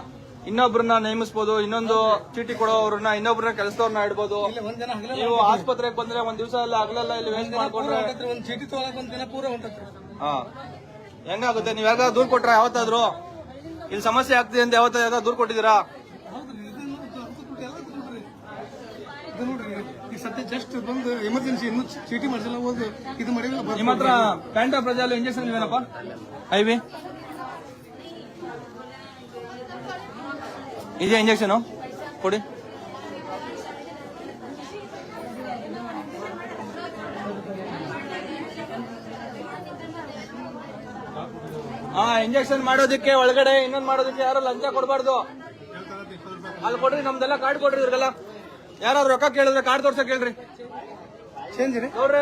ಇನ್ನೊಬ್ರನ್ನ ನೇಮಿಸ್ಬೋದು ಇನ್ನೊಂದು ಚೀಟಿ ಕೊಡೋವ್ರನ್ನ ಇನ್ನೊಬ್ರನ್ನ ಕೆಲಸದವ್ರನ್ನ ಇಡ್ಬೋದು. ನೀವು ಆಸ್ಪತ್ರೆಗೆ ಬಂದ್ರೆ ಒಂದ್ ದಿವಸ ಎಲ್ಲ ಹಗಲೆಲ್ಲ ಇಲ್ಲಿ ವೇಸ್ಟ್ ಮಾಡ್ಕೊಂಡ್ರೆ ಚೀಟಿ ಪೂರ ಹಾ. ಹೆಂಗಾಗುತ್ತೆ? ನೀವ್ ಯಾವಾಗ ದೂರ್ ಕೊಟ್ರ ಯಾವತ್ತಾದ್ರು? ಇಲ್ಲಿ ಸಮಸ್ಯೆ ಆಗ್ತಿದೆ ಅಂತ ಯಾವತ್ತಾದ್ರು ಯಾವ್ದಾದ್ರು ದೂರ್ ಕೊಟ್ಟಿದ್ದೀರಾ ಹೌದ್ರಿ ಇದನ್ನು ಅದಕ್ಕೂ ಎಲ್ಲ ನೋಡ್ರಿ ಇದು ನೋಡ್ರಿ ಈಗ ಸದ್ಯ ಜಸ್ಟ್ ಬಂದು ಎಮರ್ಜೆನ್ಸಿ ಇನ್ನು ಚೀಟಿ ಮಾಡಿಸಲ್ಲ ಒಂದು ಇದು ಮಾಡಿಲ್ಲ ನಿಮ್ಮ ಹತ್ರ ಪ್ಯಾಂಟಾ ಪ್ರಜಾಲು ಇಂಜೆಕ್ಷನ್ ಇಲ್ವೇನಪ್ಪ? ಐವಿ ಇದೇ ಇಂಜೆಕ್ಷನ್ ಕೊಡಿ. ಹಾ ಇಂಜೆಕ್ಷನ್ ಮಾಡೋದಕ್ಕೆ ಒಳಗಡೆ ಇನ್ನೊಂದ್ ಮಾಡೋದಕ್ಕೆ ಯಾರು ಲಂಚ ಕೊಡಬಾರ್ದು. ಅಲ್ಲಿ ಕೊಡ್ರಿ, ನಮ್ದೆಲ್ಲ ಕಾರ್ಡ್ ಕೊಡ್ರಿ ಇವ್ರಿಗೆಲ್ಲ ಯಾರಾದ್ರು ರೊಕ್ಕ ಕೇಳಿದ್ರೆ ಕಾರ್ಡ್ ತೋರ್ಸಕ್ ಹೇಳ್ರಿ. ನೋಡ್ರಿ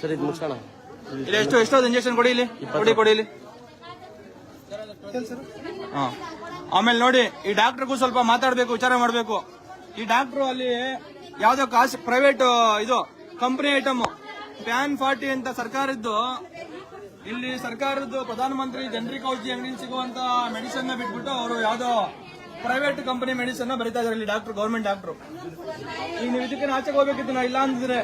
ಸರಿ ಇದು ಮುಗಿಸೋಣ ಇಲ್ಲಿ ಎಷ್ಟು ಎಷ್ಟೊಂದು ಇಂಜೆಕ್ಷನ್ ಕೊಡಿ ಇಲ್ಲಿ. ಕೊಡಿ ಕೊಡಿ ಇಲ್ಲಿ. ಹಾ. ಆಮೇಲೆ ನೋಡಿ ಈ ಡಾಕ್ಟರ್ಗೂ ಸ್ವಲ್ಪ ಮಾತಾಡ್ಬೇಕು ವಿಚಾರ ಮಾಡ್ಬೇಕು. ಈ ಡಾಕ್ಟ್ರು ಅಲ್ಲಿ ಯಾವ್ದೋ ಕಾಸ್ಟ್ ಪ್ರೈವೇಟ್ ಇದು ಕಂಪನಿ ಐಟಮ್ ಪ್ಯಾನ್ ಫಾರ್ಟಿ ಅಂತ ಸರ್ಕಾರದ್ದು ಇಲ್ಲಿ ಸರ್ಕಾರದ್ದು ಪ್ರಧಾನಮಂತ್ರಿ ಜನರಿಕ್ ಔಷಧಿ ಅಂಗಡಿ ಸಿಗುವಂತ ಮೆಡಿಸನ್ನ ಬಿಟ್ಬಿಟ್ಟು ಅವರು ಯಾವ್ದೋ ಪ್ರೈವೇಟ್ ಕಂಪನಿ ಮೆಡಿಸನ್ನ ಬರೀತಾ ಇದಾರೆ ಇಲ್ಲಿ ಡಾಕ್ಟರ್ ಗೌರ್ಮೆಂಟ್ ಡಾಕ್ಟರ್ ಈಗ ನೀವು ಇದಕ್ಕೆ ಆಚೆಗೆ ಹೋಗ್ಬೇಕಿತ್ತು ನಾ ಇಲ್ಲ ಅಂದಿದ್ರೆ.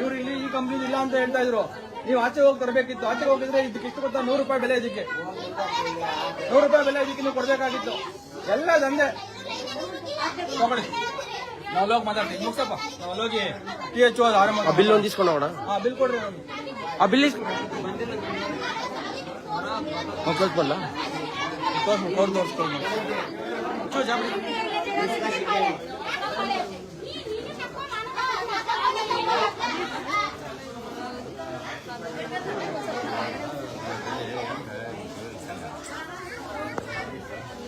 ಇವ್ರು ಇಲ್ಲಿ ಈ ಕಂಪನಿ ಇಲ್ಲ ಅಂತ ಹೇಳ್ತಾ ಇದ್ರು. ನೀವು ಆಚೆ ಹೋಗಿ ತರಬೇಕಿತ್ತು. ಆಚೆಗೆ ಹೋಗಿದ್ರೆ ಇದಕ್ಕೆ ಇಷ್ಟು ಗೊತ್ತಾ? ನೂರು ರೂಪಾಯಿ ಬೆಲೆ ಇದಕ್ಕೆ. ನೂರು ರೂಪಾಯಿ ಬೆಲೆ ಇದಕ್ಕೆ ನೀವು ಕೊಡ್ಬೇಕಾಗಿತ್ತು. ಎಲ್ಲ ದಂಧೆ ತಗೊಳ್ಳಿ. ನಾವು ಹೋಗಿ ಮಾತಾಡ್ತೀವಿ. ಮುಗ್ಸಪ್ಪ. ನಾವು ಟಿ ಎಚ್ ಆರಂಭ ಆ ಬಿಲ್ ಒಂದು ಇಸ್ಕೊಂಡು ಹಾ ಬಿಲ್ ಕೊಡ್ರಿ. ಆ ಬಿಲ್ ಕೊಡ್ ತೋರ್ಸ್ಕೊಂಡು.